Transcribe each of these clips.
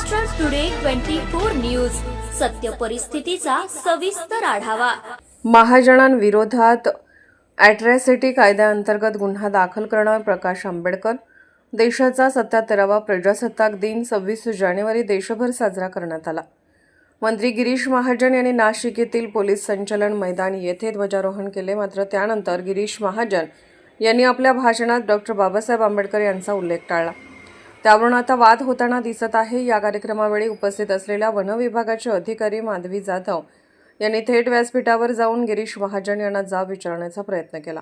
Maharashtra today twenty four news सत्य परिस्थितीचा सविस्तर आढावा. महाजनांविरोधात ॲट्रॅसिटी कायद्याअंतर्गत गुन्हा दाखल करणार प्रकाश आंबेडकर. देशाचा सत्याहत्तरावा प्रजासत्ताक दिन सव्वीस जानेवारी देशभर साजरा करण्यात आला. मंत्री गिरीश महाजन यांनी नाशिक येथील पोलीस संचलन मैदान येथे ध्वजारोहण केले. मात्र त्यानंतर गिरीश महाजन यांनी आपल्या भाषणात डॉक्टर बाबासाहेब आंबेडकर यांचा उल्लेख टाळला. त्यावरून आता वाद होताना दिसत आहे. या कार्यक्रमावेळी उपस्थित असलेल्या वन विभागाचे अधिकारी माधवी जाधव यांनी थेट व्यासपीठावर जाऊन गिरीश महाजन यांना जाब विचारण्याचा प्रयत्न केला.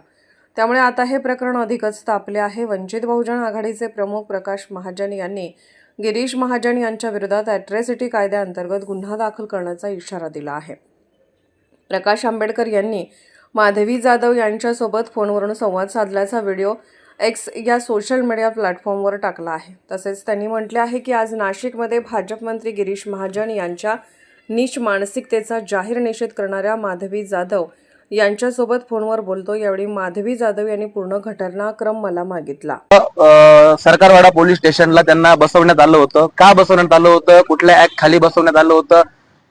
त्यामुळे आता हे प्रकरण अधिकच तापले आहे. वंचित बहुजन आघाडीचे प्रमुख प्रकाश महाजन यांनी गिरीश महाजन यांच्या विरोधात ॲट्रॅसिटी कायद्याअंतर्गत गुन्हा दाखल करण्याचा इशारा दिला आहे. प्रकाश आंबेडकर यांनी माधवी जाधव यांच्यासोबत फोनवरून संवाद साधल्याचा व्हिडिओ एक्स या सोशल मीडिया प्लॅटफॉर्मवर टाकला आहे. तसेच त्यांनी म्हटले आहे की आज नाशिकमध्ये भाजप मंत्री गिरीश महाजन यांच्या नीच मानसिकतेचा जाहीर निषेध करणाऱ्या माधवी जाधव यांच्यासोबत फोनवर बोलतो. यावेळी माधवी जाधव यांनी पूर्ण घटनाक्रम मला मागितला. सरकारवाडा पोलीस स्टेशनला त्यांना बसवण्यात आलं होतं. का बसवण्यात आलं होतं? कुठल्या ऍक्ट खाली बसवण्यात आलं होतं?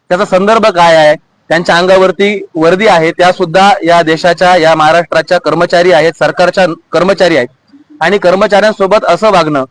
त्याचा संदर्भ काय आहे? त्यांच्या अंगावरती वर्दी आहे. त्या सुद्धा या देशाच्या या महाराष्ट्राच्या कर्मचारी आहेत सरकारच्या कर्मचारी आहेत. आणि कर्मचाऱ्यांसोबत असं वागणं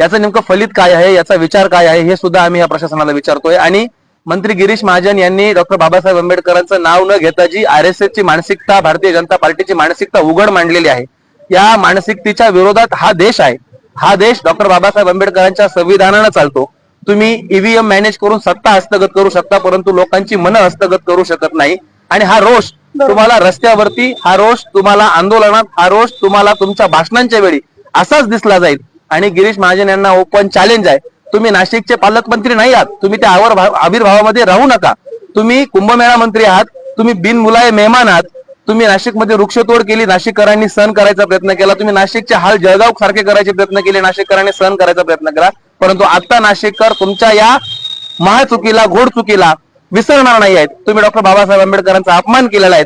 याचं नेमकं फलित काय आहे याचा विचार काय आहे हे सुद्धा आम्ही या प्रशासनाला विचारतोय. आणि मंत्री गिरीश महाजन यांनी डॉक्टर बाबासाहेब आंबेडकरांचं नाव न घेता जी आर एस ची मानसिकता भारतीय जनता पार्टीची मानसिकता उघड मांडलेली आहे या मानसिकतेच्या विरोधात हा देश आहे. हा देश डॉक्टर बाबासाहेब आंबेडकरांच्या संविधानानं चालतो. तुम्ही ईव्हीएम मॅनेज करून सत्ता हस्तगत करू शकता परंतु लोकांची मनं हस्तगत करू शकत नाही. आणि हा रोष तुम्हाला रस्त्यावरती हा रोष तुम्हाला आंदोलनात हा रोष तुम्हाला तुमच्या भाषणांच्या वेळी असाच दिसला जाईल. आणि गिरीश महाजन यांना ओपन चॅलेंज आहे. तुम्ही नाशिकचे पालकमंत्री नाही आहात. तुम्ही त्या आवर आविर्भावामध्ये राहू नका. तुम्ही कुंभमेळा मंत्री आहात. तुम्ही बिनमुलाय मेहमान आहात. तुम्ही नाशिकमध्ये वृक्षतोड केली नाशिककरांनी सहन करायचा प्रयत्न केला. तुम्ही नाशिकचे हाल जळगाव सारखे करायचे प्रयत्न केले नाशिककरांनी सहन करायचा प्रयत्न केला. परंतु आता नाशिककर तुमच्या या महाचुकीला घोड चुकीला विसरणार नाही आहेत. तुम्ही डॉक्टर बाबासाहेब आंबेडकरांचा अपमान केलेला आहे.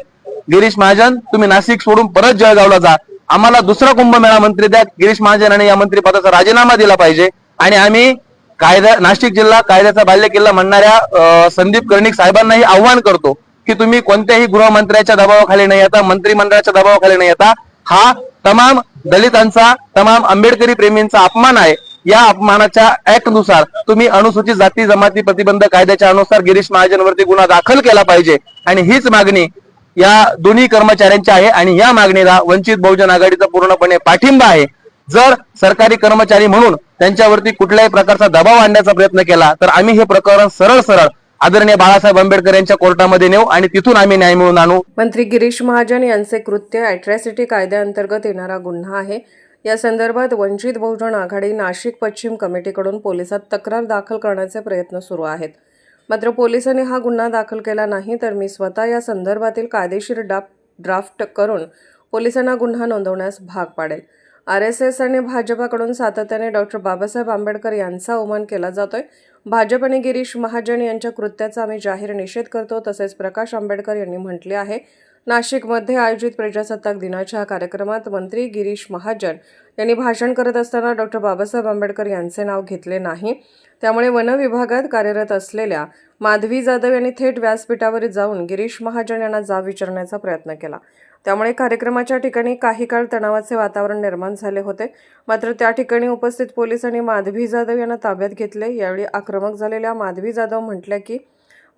गिरीश महाजन तुम्ही नाशिक सोडून परत जळगावला जा. आम्हाला दुसरा कुंभमेळा मंत्री द्या. गिरीश महाजन आणि या मंत्री पदाचा राजीनामा दिला पाहिजे. आणि आम्ही कायदा नाशिक जिल्हा कायद्याचा बाल्य किल्ला म्हणणाऱ्या संदीप कर्णिक साहेबांनाही आव्हान करतो की तुम्ही कोणत्याही गृहमंत्र्याच्या दबावाखाली नाही येता मंत्रिमंडळाच्या दबावाखाली नाही येता हा तमाम दलितांचा तमाम आंबेडकरी प्रेमींचा अपमान आहे. या अपमानाच्या ऍक्टनुसार तुम्ही अनुसूचित जाती जमाती प्रतिबंध कायद्याच्या अनुसार गिरीश महाजनवरती गुन्हा दाखल केला पाहिजे. आणि हीच मागणी या दोन्ही कर्मचाऱ्यांची आहे आणि या मागणीला वंचित बहुजन आघाडीचा पूर्णपणे पाठिंबा आहे. जर सरकारी कर्मचारी म्हणून त्यांच्यावरती कुठल्याही प्रकारचा दबाव आणण्याचा प्रयत्न केला तर आम्ही हे प्रकरण सरळ सरळ आदरणीय बाळासाहेब आंबेडकर यांच्या कोर्टामध्ये नेऊ आणि तिथून आम्ही न्याय मिळवून आणू. मंत्री गिरीश महाजन यांचे कृत्य अट्रॅसिटी कायद्याअंतर्गत येणारा गुन्हा आहे. या संदर्भात वंचित बहुजन आघाडी नाशिक पश्चिम कमिटीकडून पोलिसात तक्रार दाखल करण्याचे प्रयत्न सुरू आहेत. मात्र पोलिसांनी हा गुन्हा दाखल केला नाही तर मी स्वतः या संदर्भातील कायदेशीर डाप ड्राफ्ट करून पोलिसांना गुन्हा नोंदवण्यास भाग पाडेल. आर एस एस आणि भाजपाकडून सातत्याने डॉक्टर बाबासाहेब आंबेडकर यांचा अवमान केला जातोय. भाजप आणि गिरीश महाजन यांच्या कृत्याचा आम्ही जाहीर निषेध करतो तसेच प्रकाश आंबेडकर यांनी म्हटले आहे. नाशिकमध्ये आयोजित प्रजासत्ताक दिनाच्या कार्यक्रमात मंत्री गिरीश महाजन यांनी भाषण करत असताना डॉक्टर बाबासाहेब आंबेडकर यांचे नाव घेतले नाही. त्यामुळे वन विभागात कार्यरत असलेल्या माधवी जाधव यांनी थेट व्यासपीठावर जाऊन गिरीश महाजन यांना जाब विचारण्याचा प्रयत्न केला. त्यामुळे कार्यक्रमाच्या ठिकाणी काही काळ तणावाचे वातावरण निर्माण झाले होते. मात्र त्या ठिकाणी उपस्थित पोलिसांनी माधवी जाधव यांना ताब्यात घेतले. यावेळी आक्रमक झालेल्या माधवी जाधव म्हटल्या की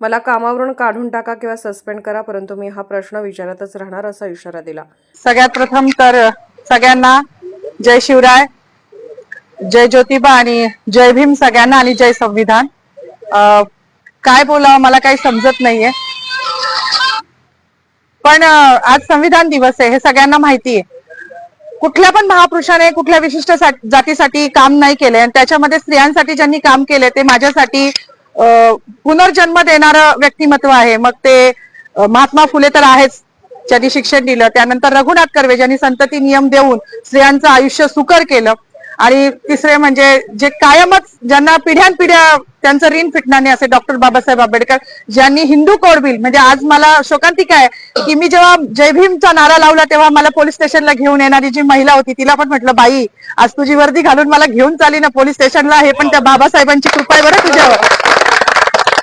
मला कामावरून काढून टाका किंवा सस्पेंड करा परंतु मी हा प्रश्न विचारतच राहणार असा इशारा दिला. सगळ्यात प्रथम तर सगळ्यांना जय शिवराय जय ज्योतिबा आणि जय भीम सगळ्यांना आणि जय संविधान. काय बोलावं मला काही समजत नाहीये. पण आज संविधान दिवस आहे हे सगळ्यांना माहिती आहे कुठल्या पण महापुरुषाने कुठल्या विशिष्ट जातीसाठी काम नाही केले आणि त्याच्यामध्ये स्त्रियांसाठी ज्यांनी काम केले ते माझ्यासाठी पुनर्जन्म देणारं व्यक्तिमत्व आहे. मग ते महात्मा फुले तर आहेच ज्यांनी शिक्षण दिलं. त्यानंतर रघुनाथ कर्वे ज्यांनी संतती नियम देऊन स्त्रियांचं आयुष्य सुकर केलं. आणि तिसरे म्हणजे जे कायमच ज्यांना पिढ्यानपिढ्या त्यांचं ऋण फिटणार नाही असे डॉक्टर बाबासाहेब आंबेडकर ज्यांनी हिंदू कोड बिल म्हणजे आज मला शोकांतिका आहे की मी जेव्हा जय भीमचा नारा लावला तेव्हा मला पोलीस स्टेशनला घेऊन येणारी जी महिला होती तिला पण म्हटलं बाई आज तुझी वर्दी घालून मला घेऊन चाली ना पोलीस स्टेशनला हे पण त्या बाबासाहेबांची कृपा आहे बरं तुझ्यावर.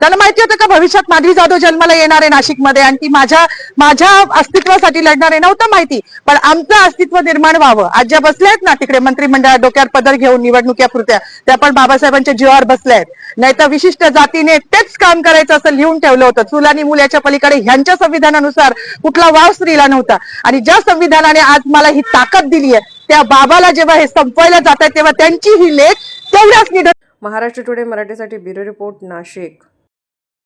त्यांना माहिती होतं का भविष्यात माधवी जाधव जन्माला येणार आहे नाशिकमध्ये आणि ती माझ्या माझ्या अस्तित्वासाठी लढणार आहे नव्हतं माहिती पण आमचं अस्तित्व निर्माण व्हावं. आज ज्या बसल्या आहेत ना तिकडे मंत्रिमंडळात डोक्यावर पदर घेऊन निवडणुक्या पुरत्या त्या पण बाबासाहेबांच्या जीवावर बसल्या आहेत. नाही तर विशिष्ट जातीने तेच काम करायचं असं लिहून ठेवलं होतं. चूल आणि मूल पलीकडे ह्यांच्या संविधानानुसार कुठला वाव स्त्रीला नव्हता. आणि ज्या संविधानाने आज मला ही ताकद दिली आहे त्या बाबाला जेव्हा हे संपवायला जात आहेत तेव्हा त्यांची ही लेख तेवढ्याच निधन महाराष्ट्र टुडे मराठीसाठी ब्युरो रिपोर्ट नाशिक.